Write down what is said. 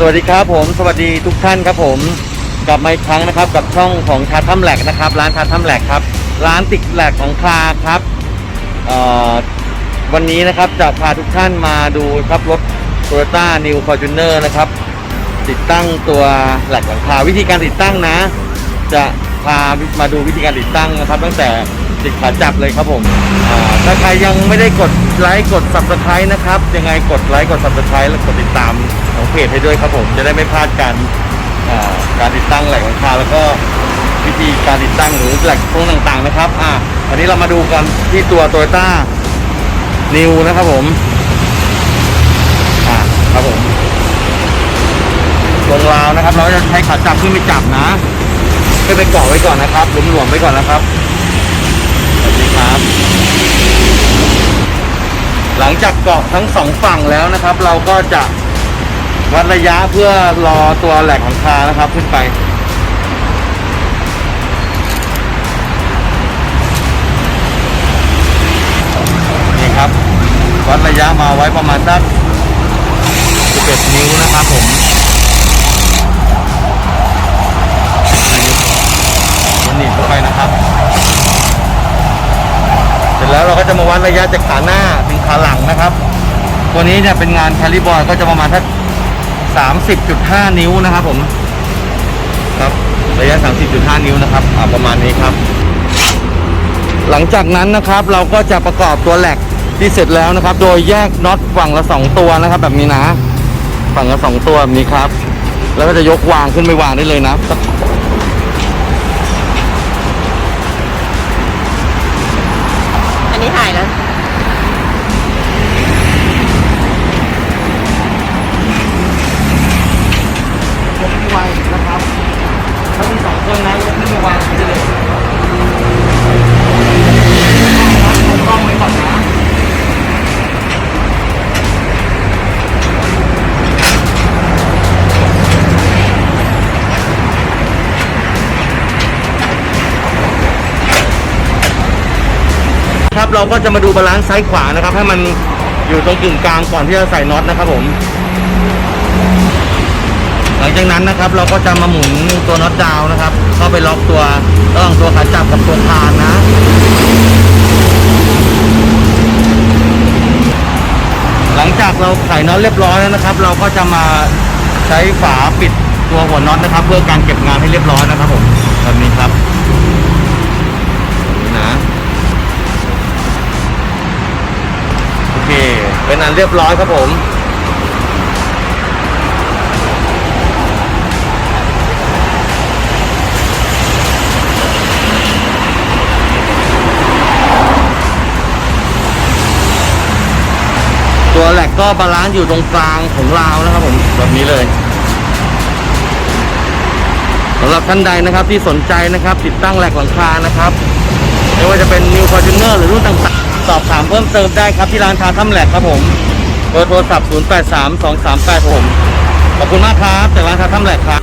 สวัสดีครับผมสวัสดีทุกท่านครับผมกลับมาอีกครั้งนะครับ กับช่องของชาทัมแหลกนะครับ ร้านชาทัมแหลกครับ ร้านติดแหลกของคลาครับวันนี้นะครับจะพาทุกท่านมาดูครับรถ Toyota New Fortuner นะครับ ติดตั้งตัวแหลกหลังคาวิธีการติดตั้งนะ จะพามาดูวิธีการติดตั้งนะครับ ตั้งแต่ ติดขาจับเลยครับผมถ้าใครยังไม่ได้กดไลค์กด subscribe นะครับ ยังไงกดไลค์กด subscribe และกดติดตามของเพจให้ด้วยครับผม จะได้ไม่พลาดการการติดตั้งแหลกหลังคาแล้วก็วิธีการติดตั้งหรือแหลกโครงต่างๆนะครับ อ่าวันนี้เรามาดูกันที่ตัว Toyota New นะครับผมอ่าครับผมลงราวนะครับ เราจะใช้ขาจับขึ้นไปจับนะขึ้นไปเกาะไว้ก่อนนะครับหลวมๆไว้ก่อนนะครับ นะครับ หลังจากเกาะทั้งสองฝั่งแล้วนะครับ เราก็จะวัดระยะเพื่อรอตัวแหลกหลังคานะครับขึ้นไปนี่ครับ วัดระยะมาไว้ประมาณสัก11นิ้วนะครับผม จะมาวัดระยะจากขาหน้าถึงขาหลังนะครับ ตัวนี้เนี่ยเป็นงานแคลิบอยก็จะประมาณทักสามสิบจุดห้านิ้วนะครับผม ครับระยะสามสิบจุดห้านิ้วนะครับประมาณนี้ครับ หลังจากนั้นนะครับเราก็จะประกอบตัวแหลกที่เสร็จแล้วนะครับ โดยแยกน็อตฝั่งละสองตัวนะครับ แบบนี้นะ ฝั่งละสองตัวแบบนี้ครับ แล้วก็จะยกวางขึ้นไปวางได้เลยนะอัน ถ่ายนะ ครับ เราก็จะมาดูบาลานซ์ซ้ายขวานะครับ ให้มันอยู่ตรงกึ่งกลางก่อนที่จะใส่น็อตนะครับผม หลังจากนั้นนะครับ เราก็จะมาหมุนตัวน็อตดาวนะครับ เข้าไปล็อกตัวระหว่างตัวขาจับกับตัวคานนะหลังจากเราไขน็อตเรียบร้อยแล้วนะครับ เราก็จะมาใช้ฝาปิดตัวหัวน็อตนะครับ เพื่อการเก็บงานให้เรียบร้อยนะครับผม เป็นอันเรียบร้อยครับผม ตัวแหลกก็บาลานซ์อยู่ตรงกลางของราวนะครับผม แบบนี้เลยสำหรับท่านใดนะครับที่สนใจนะครับ ติดตั้งแหลกหลังคานะครับ ไม่ว่าจะเป็น New Fortuner หรือรุ่นต่างๆ สอบถามเพิ่มเติมได้ครับที่ร้านชาถ้ำแหลกครับผมเบอร์โทรศัพท์ 0832386ขอบคุณมากครับจากร้านชาถ้ำแหลกครับ